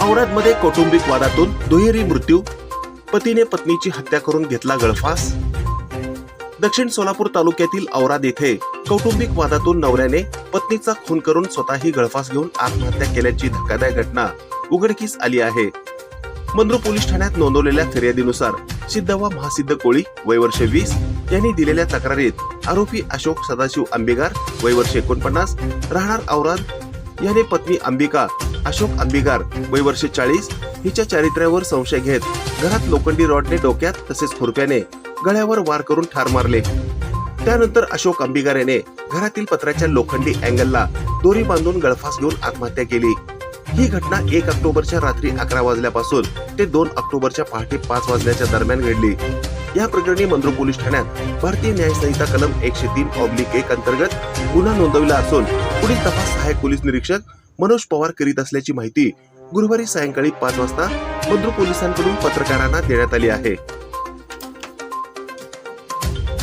औरादमध्ये कौटुंबिक वादातून दुहेरी मृत्यू पतीने पत्नीची हत्या करून घेतला गळफास. दक्षिण सोलापूर तालुक्यातील औराद येथे कौटुंबिक वादातून नवऱ्याने पत्नीचा खून करून स्वतःही गळफास घेऊन आत्महत्या केल्याची धक्कादायक घटना उघडकीस आली आहे. मंद्रू पोलीस ठाण्यात नोंदवलेल्या फिर्यादीनुसार सिद्धवा महासिद्ध कोळी वयवर्ष वीस यांनी दिलेल्या तक्रारीत आरोपी अशोक सदाशिव आंबेगार वयवर्ष एकोणपन्नास राहणार औराद याने पत्नी अंबिका अशोक अंबिगार वय वर्ष चाळीस हिच्या चारित्र्यावर संशय घेत घरात लोखंडी रॉडने डोक्यात तसेच खुरप्याने गळ्यावर वार करून ठार मारले. त्यानंतर अशोक अंबिगार याने घरातील पत्राच्या लोखंडी अँगलला दोरी बांधून गळफास घेऊन आत्महत्या केली. ही घटना एक ऑक्टोबरच्या रात्री अकरा वाजल्यापासून ते दोन ऑक्टोबरच्या पहाटे पाच वाजल्याच्या दरम्यान घडली. या प्रकरणी मंद्रो पोलीस ठाण्यात भारतीय न्याय संहिता कलम एकशे तीन ऑब्लिक एक अंतर्गत गुन्हा नोंदवला असून पुढील तपास सहाय्यक पोलीस निरीक्षक मनोज पवार करीत असल्याची माहिती गुरुवारी सायंकाळी पाच वाजता मंद्रू पोलिसांकडून पत्रकारांना देण्यात आली आहे.